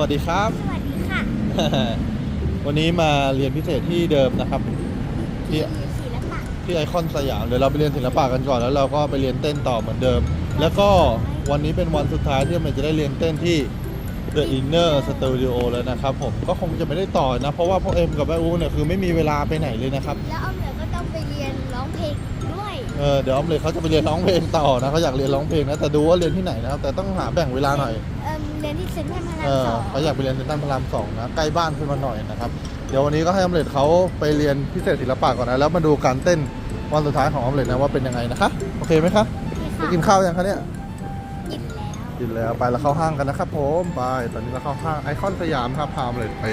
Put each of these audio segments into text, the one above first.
วัสดีครับ สวัสดีค่ะ วันนี้มาเรียนพิเศษที่เดิมนะครับ ที่คือศิลปะที่ไอคอนสยามเดี๋ยวเราไปเรียนศิลปะกันก่อนแล้วเราก็ไปเรียนเต้นต่อเหมือนเดิม แล้วก็วันนี้เป็นวันสุดท้ายที่มันจะได้เรียนเต้นที่ The Inner Studio แล้วนะครับผมก็คงจะไม่ได้ต่อนะ เพราะว่าพวกเอ็มกับแม่อูเนี่ยคือไม่มีเวลาไปไหนเลยนะครับ แล้วเอาเหนือก็ต้องไปเรียนร้องเพลงด้วยเออเดี๋ยวออมเลยเขาจะไปเรียนร้องเพลงต่อนะเขาอยากเรียนร้องเพลงนะแต่ดูว่าเรียนที่ไหนนะครับแต่ต้องหาแบ่งเวลาหน่อยเอิ่ม เรียนที่เซ็นทรัลพระเอรามอสองเขาอยากไปเรียนเซนทรัลพระรามสองนะใกล้บ้านขึ้นมาหน่อยนะครับ เดี๋ยววันนี้ก็ให้ออมเล็ตเขาไปเรียนพิเศษศิลปะก่อนนะแล้วมาดูการเต้นวันสุดท้ายของออมเล็ตนะว่าเป็นยังไงนะคะโอเคไหมคะนี่ไปค่ะกินข้าวยังคะเนี่ยหยิบแล้ว กินแล้วไปแล้วเข้าห้างกันนะครับผมไปตอนนี้เราเข้าห้างไอคอนสยามครับพาออมเล็ตไป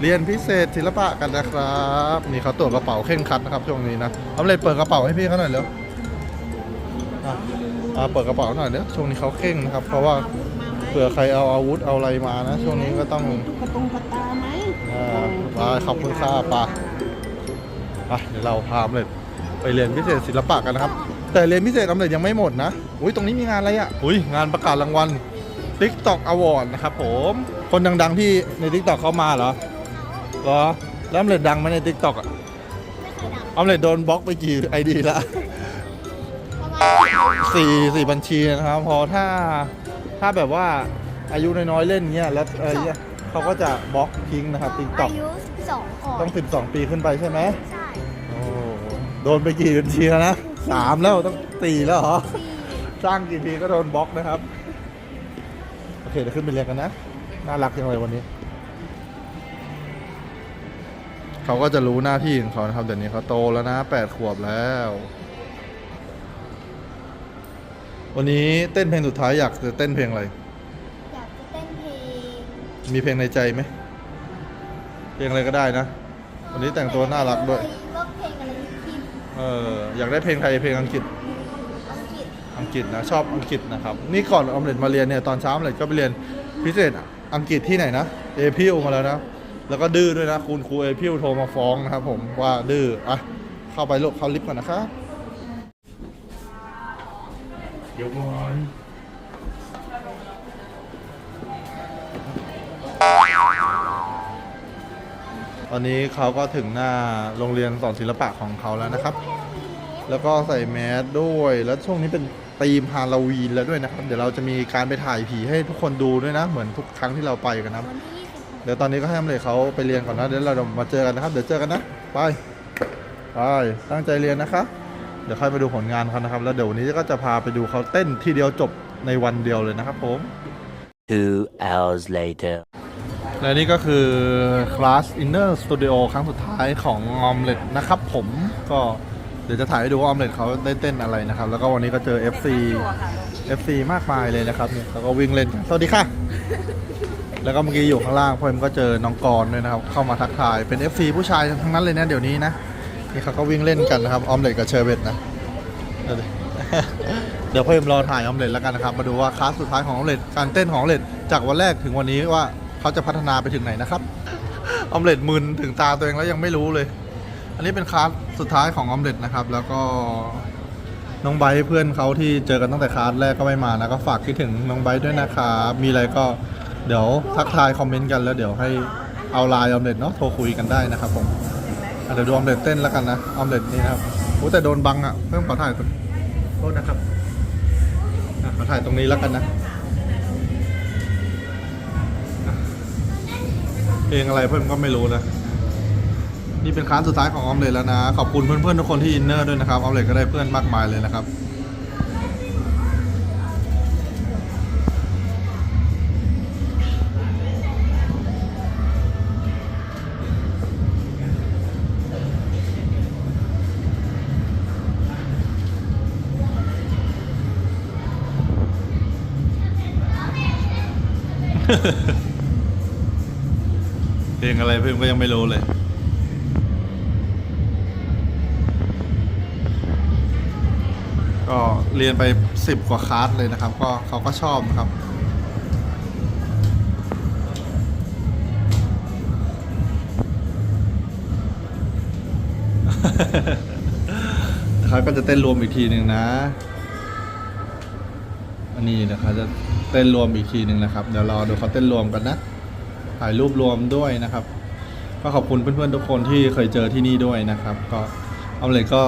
เรียนพิเศษศิลปะกันนะครับนี่เขาตรวจกระเป๋าเข่งครัดนะครับช่วงนี้นะออมเล็ตเปิดกระเป๋าให้พี่เขาหน่อยเร็วอะอะเปิดกระเป๋าหน่อยเร็วช่วงนี้เขาเข่งนะครับ เพราะว่า เผื่อใครเอาอาวุธเอาอะไรมานะ ช่วงนี้ก็ต้องกระตรงกระตาไหมอ่าไปขอบคุณค่าปะไปเดี๋ยวเราพาออมเล็ตไปเรียนพิเศษศิลปะกันนะครับ แต่เรียนพิเศษออมเล็ตยังไม่หมดนะอุ้ยตรงนี้มีงานอะไรอะอุ้ยงานประกาศรางวัล TikTok Award นะครับผมคนดังๆที่ใน TikTok เขามาเหรอเหรอแล้วออมเล็ตดังไหมใน TikTok อะไม่เคยดับออมเล็ตโดนบล็อกไปกี่ไอดีละประมาณสี่สี่บัญชีนะครับพอถ้า ถ้าแบบว่าอายุน้อยๆเล่นเงี้ยแล้วเออเนี่ยเขาก็จะบล็อกทิ้งนะครับ TikTok อายุสองก่อนต้อง 12 ปีขึ้นไปใช่ไหมใช่โอ้โดนไปกี่บัญชีแล้วนะสามแล้วต้องตีแล้วเหรอสี่สร้างกี่ทีก็โดนบล็อกนะครับ โอเคเดี๋ยวขึ้นไปเรียนกันนะ น่ารักจังเลยวันนี้ เขาก็จะรู้หน้าที่ของเขานะครับเดี๋ยวนี้เขาโตแล้วนะแปดขวบแล้ว วันนี้เต้นเพลงสุดท้ายอยากจะเต้นเพลงอะไร อยากจะเต้นเพลงมีเพลงในใจไหม เพลงอะไรก็ได้นะ วันนี้แต่งตัวน่ารักด้วยว่าเพลงอะไรที่เอออยากได้เพลงไทยเพลงอังกฤษ อังกฤษอังกฤษนะชอบอังกฤษนะครับ นี่ก่อนออมเล็ตมาเรียนเนี่ยตอนเช้าออมเล็ตก็ไปเรียนพิเศษอังกฤษที่ไหนนะเอพิวมาแล้วนะแล้วก็ดื้อด้วยนะคุณครูเอพิวโทรมาฟ้องนะครับผมว่าดื้ออะเข้าไปลูกเข้าลิฟต์ก่อนนะครับ เดี๋ยวก่อนตอนนี้เขาก็ถึงหน้าโรงเรียนสอนศิลปะของเขาแล้วนะครับ แล้วก็ใส่แมสด้วย แล้วช่วงนี้เป็นธีมฮาโลวีนแล้วด้วยนะครับ เดี๋ยวเราจะมีการไปถ่ายผีให้ทุกคนดูด้วยนะ เหมือนทุกครั้งที่เราไปกันนะครับ เดี๋ยวตอนนี้ก็ให้อำเลยเขาไปเรียนก่อนนะ เดี๋ยวเรามาเจอกันนะครับ เดี๋ยวเจอกันนะ ไป ไป ตั้งใจเรียนนะคะ เดี๋ยวค่อยไปดูผลงานเขานะครับ แล้วเดี๋ยววันนี้ก็จะพาไปดูเขาเต้นทีเดียวจบในวันเดียวเลยนะครับผม Two hours later. และนี่ก็คือคลาส Inner Studio ครั้งสุดท้ายของออมเล็ตนะครับผมก็เดี๋ยวจะถ่ายให้ดูว่าออมเล็ตเขาได้เต้นอะไรนะครับ แล้วก็วันนี้ก็เจอ FC FC มากมายเลยนะครับเนี่ยแล้วก็วิ่งเล่นกันสวัสดีค่ะ แล้วก็เมื่อกี้อยู่ข้างล่างพ่อเอ็มก็เจอน้องกรณ์ด้วยนะครับ เข้ามาทักทายเป็น FC ผู้ชายทั้งนั้นเลยนะเดี๋ยวนี้นะ นี่เขาก็วิ่งเล่นกันนะครับออมเล็ตกับเชอร์เบตนะเดี๋ยวดิ เดี๋ยวพ่อเอ็มรอถ่ายออมเล็ตแล้วกันนะครับ มาดูว่าคลาสสุดท้ายของออมเล็ตการเต้นของออมเล็ตจากวันแรกถึงวันนี้ว่าเขาจะพัฒนาไปถึงไหนนะครับออมเล็ตมึนถึงตาตัวเองแล้วยังไม่รู้เลย อันนี้เป็นคลาสสุดท้ายของออมเล็ตนะครับ แล้วก็น้องไบร์ทเพื่อนเขาที่เจอกันตั้งแต่คลาสแรกก็ไม่มานะก็ฝากคิดถึงน้องไบร์ทด้วยนะครับมีอะไรก็เดี๋ยวทักทายคอมเมนต์กันแล้วเดี๋ยวให้เอาไลน์ออมเล็ตเนาะโทรคุยกันได้นะครับผม เดี๋ยวดูออมเล็ตเต้นแล้วกันนะออมเล็ตนี่นะครับโอ้แต่โดนบังอะเพิ่มขอถ่ายโทษนะครับขอถ่ายตรงนี้แล้วกันนะอะเพลงอะไรเพิ่มก็ไม่รู้นะนี่เป็นครั้งสุดท้ายของออมเล็ตแล้วนะ ขอบคุณเพื่อนๆทุกคนที่อินเนอร์ด้วยนะครับออมเล็ตก็ได้เพื่อนมากมายเลยนะครับ เพลงอะไรเพื่อนก็ยังไม่รู้เลย ก็เรียนไปสิบกว่าคลาสเลยนะครับ ก็เขาก็ชอบนะครับเขาก็จะเต้นรวมอีกทีหนึ่งนะ อันนี้นะครับจะเต้นรวมอีกทีหนึ่งนะครับ เดี๋ยวรอดูเขาเต้นรวมกันนะถ่ายรูปรวมด้วยนะครับ ก็ขอบคุณเพื่อนๆทุกคนที่เคยเจอที่นี่ด้วยนะครับ ก็เอาเลยก็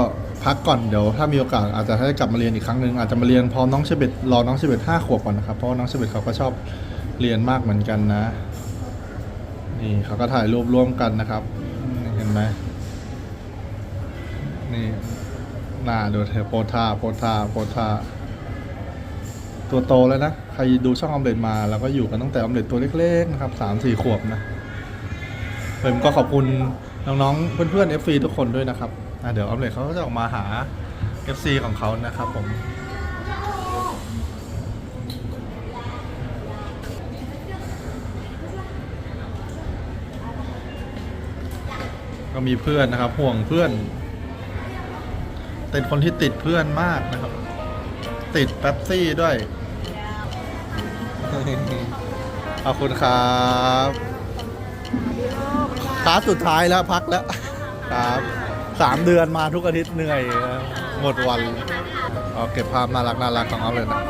พักก่อนเดี๋ยวถ้ามีโอกาสอาจจะให้กลับมาเรียนอีกครั้งหนึ่งอาจจะมาเรียนพร้อมน้องเชเบตรอน้องเชเบตห้าขวบก่อนนะครับเพราะน้องเชเบตเขาก็ชอบเรียนมากเหมือนกันนะ นี่เขาก็ถ่ายรูปร่วมกันนะครับ เห็นไหมนี่หน้าดูเธอโพธาโพธาโพธา ตัวโตแล้วนะ ใครดูช่องออมเล็ตมา แล้วก็อยู่กันตั้งแต่ออมเล็ตตัวเล็กๆนะครับสามสี่ขวบนะผมก็ขอบคุณน้องๆเพื่อนๆ FC ทุกคนด้วยนะครับเดี๋ยวออมเล็ตเขาก็จะออกมาหา FC ของเขานะครับผมก็มีเพื่อนนะครับห่วงเพื่อนเป็นคนที่ติดเพื่อนมากนะครับ ติดแป๊บซี่ด้วย ขอบคุณครับคลาสสุดท้ายแล้วพักแล้ว ครับสามเดือนมาทุกอาทิตย์เหนื่อย หมดวันเอาเก็บภาพน่ารักน่ารักของเขาเลยนะ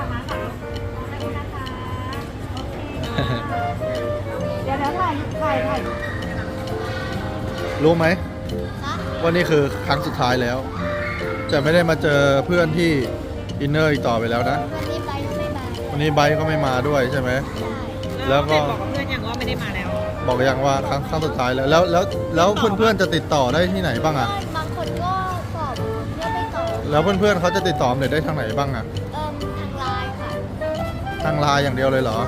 เดี๋ยวแล้วถ่ายถ่ายถ่ายรู้ไหมนะว่านี่คือครั้งสุดท้ายแล้ว จะไม่ได้มาเจอเพื่อนที่ อินเนอร์อีกต่อไปแล้วนะ วันนี้ไบร์ทก็ไม่มาวันนี้ไบค์ก็ไม่มาด้วยใช่ไหมใช่แล้วก็ บอกกับเพื่อนอย่างว่าไม่ได้มาแล้วบอกยังว่าครั้งครั้งสุดท้ายแล้ว แล้วแล้วแล้วเพื่อนๆจะติดต่อได้ที่ไหนบ้างอะบางคนก็สอบเพื่อไปต่อแล้วเพื่อนๆเขาจะติดต่อเนี่ยได้ทางไหนบ้างอะเอิ่มทางไลน์ค่ะทางไลน์อย่างเดียวเลยเหรอ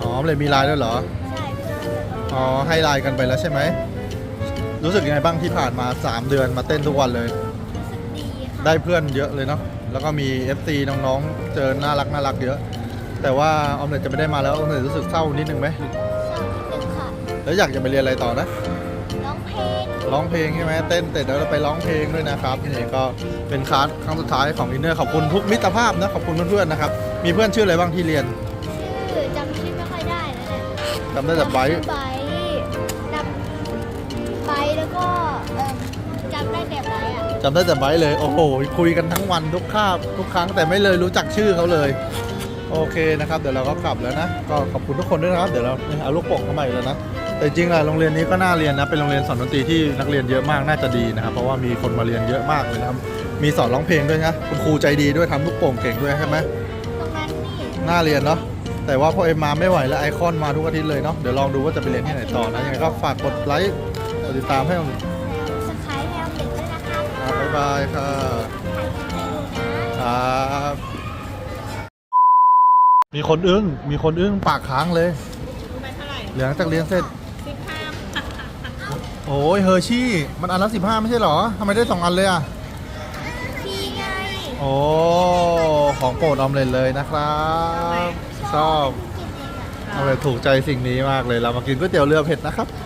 อ๋อเลยมีไลน์ด้วยเหรอ ใช่ใช่เพื่อนอ๋อให้ไลน์กันไปแล้วใช่ไหม รู้สึกยังไงบ้างที่ผ่านมา 3 เดือนมาเต้นทุกวันเลย รู้สึกดีค่ะ ได้เพื่อนเยอะเลยเนาะ แล้วก็มี FC น้องๆ เจอน่ารักน่ารักเยอะ แต่ว่าออมเล็ตจะไม่ได้มาแล้วออมเล็ตรู้สึกเศร้านิดนึงไหมเศร้านิดนึงค่ะแล้วอยากจะไปเรียนอะไรต่อนะ ร้องเพลงร้องเพลงใช่ไหมเต้นเสร็จแล้วเราไปร้องเพลงด้วยนะครับนี่ก็เป็นคลาสครั้งสุดท้ายของอินเนอร์ขอบคุณทุกมิตรภาพนะขอบคุณเพื่อนๆนะครับมีเพื่อนชื่ออะไรบ้างที่เรียนชื่อจำชื่อไม่ค่อยได้แล้วเนี่ยจำได้แต่ไบร์ทชื่อไบร์ทจำไบร์ทแล้วก็เอิ่ม จำได้แต่ไบร์ทอะจำได้แต่ไบร์ทเลย โอ้โห คุยกันทั้งวันทุกคาบทุกครั้งแต่ไม่เลยรู้จักชื่อเขาเลย โอเคนะครับ เดี๋ยวเราก็กลับแล้วนะ ก็ขอบคุณทุกคนด้วยนะครับ เดี๋ยวเราเอาลูกโป่งเข้ามาอีกแล้วนะ แต่จริงๆอะโรงเรียนนี้ก็น่าเรียนนะ เป็นโรงเรียนสอนดนตรีที่นักเรียนเยอะมาก น่าจะดีนะครับ เพราะว่ามีคนมาเรียนเยอะมากเลยนะครับ มีสอนร้องเพลงด้วยนะ คุณครูใจดีด้วยทำลูกโป่งเก่งด้วยใช่ไหม ตรงนั้นนี่น่าเรียนเนาะแต่ว่าพอเอ็มมาไม่ไหวแล้วไอคอนมาทุกอาทิตย์เลยเนาะเดี๋ยวลองดูว่าจะไปเรียนที่ไหนต่อนะยังไงก็ฝากกดไลค์กดติดตามให้ บบ๊ายบายค่ะถ่ายคลิปให้ดูนะครับมีคนอึ้ง มีคนอึ้งปากค้างเลยรู้ไหมเท่าไหร่เหลืองจากเรียนเสร็จ สิบห้าโอ้ยเฮอร์ชี่ มันอันละสิบห้าไม่ใช่เหรอทำไมได้สองอันเลยอะ พี่ไงโอ้ของโปรดออมเล็ตเลยนะครับ ชอบกินเองอะออมเล็ตถูกใจสิ่งนี้มากเลยเรามากินก๋วยเตี๋ยวเรือเผ็ดนะครับใ